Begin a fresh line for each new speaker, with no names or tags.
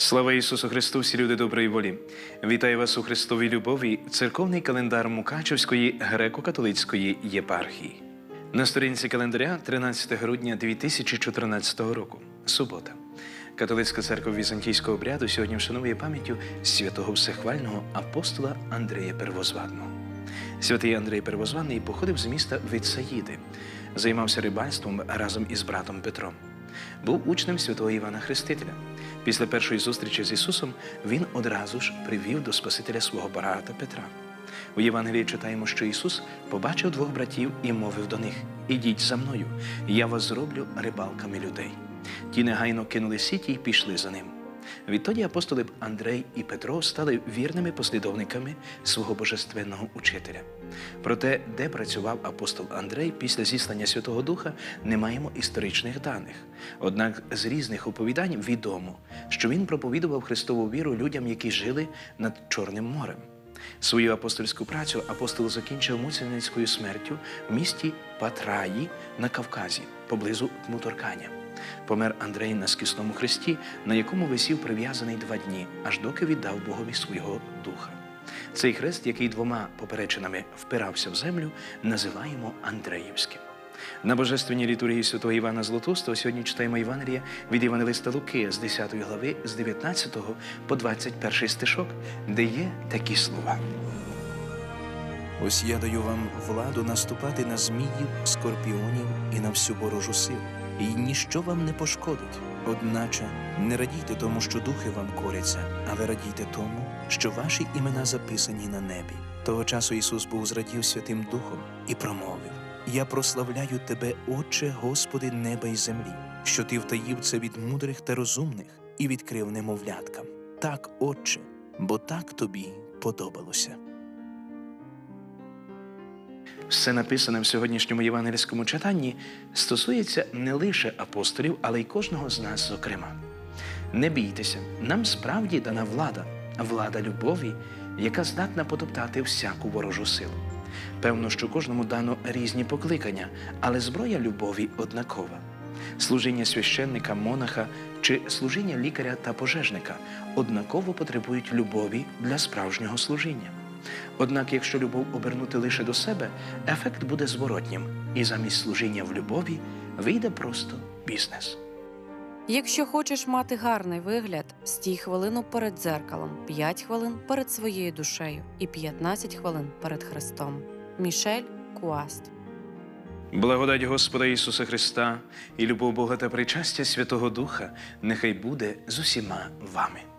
Слава Ісусу Христу, всі люди доброї волі! Вітаю вас у Христовій любові, церковний календар Мукачевської греко-католицької єпархії. На сторінці календаря 13 грудня 2014 року, субота. Католицька церква Візантійського обряду сьогодні вшановує пам'яттю святого всехвального апостола Андрея Первозваного. Святий Андрей Первозваний походив з міста Витсаїди, займався рибальством разом із братом Петром. Був учнем святого Івана Хрестителя. Після першої зустрічі з Ісусом він одразу ж привів до Спасителя свого брата Петра. У Євангелії читаємо, що Ісус побачив двох братів і мовив до них: Ідіть за мною, я вас зроблю рибалками людей. Ті негайно кинули сіті й пішли за ним. Відтоді апостоли Андрей і Петро стали вірними послідовниками свого божественного учителя. Проте, де працював апостол Андрей після зіслання Святого Духа, не маємо історичних даних. Однак з різних оповідань відомо, що він проповідував Христову віру людям, які жили над Чорним морем. Свою апостольську працю апостол закінчив муценицькою смертю в місті Патраї на Кавказі, поблизу Муторканя. Помер Андрей на скісному хресті, на якому висів прив'язаний два дні, аж доки віддав Богові свого духа. Цей хрест, який двома поперечинами впирався в землю, називаємо Андреївським. На божественній літургії святого Івана Златоустого сьогодні читаємо Євангелія від Євангелиста Луки з 10 глави, з 19 по 21 стишок, де є такі слова.
Ось я даю вам владу наступати на зміїв, скорпіонів і на всю ворожу силу, і ніщо вам не пошкодить. Одначе не радійте тому, що духи вам коряться, але радійте тому, що ваші імена записані на небі. Того часу Ісус був зрадів Святим Духом і промовив: Я прославляю Тебе, Отче, Господи неба і землі, що Ти втаїв це від мудрих та розумних і відкрив немовляткам. Так, Отче, бо так тобі подобалося.
Все написане в сьогоднішньому євангельському читанні стосується не лише апостолів, але й кожного з нас, зокрема. Не бійтеся, нам справді дана влада, влада любові, яка здатна потоптати всяку ворожу силу. Певно, що кожному дано різні покликання, але зброя любові однакова. Служіння священника, монаха чи служіння лікаря та пожежника однаково потребують любові для справжнього служіння. Однак, якщо любов обернути лише до себе, ефект буде зворотнім, і замість служіння в любові вийде просто бізнес.
Якщо хочеш мати гарний вигляд, стій хвилину перед дзеркалом, 5 хвилин перед своєю душею і 15 хвилин перед Христом. Мішель Куаст
Благодать Господа Ісуса Христа і любов Бога та причастя Святого Духа нехай буде з усіма вами.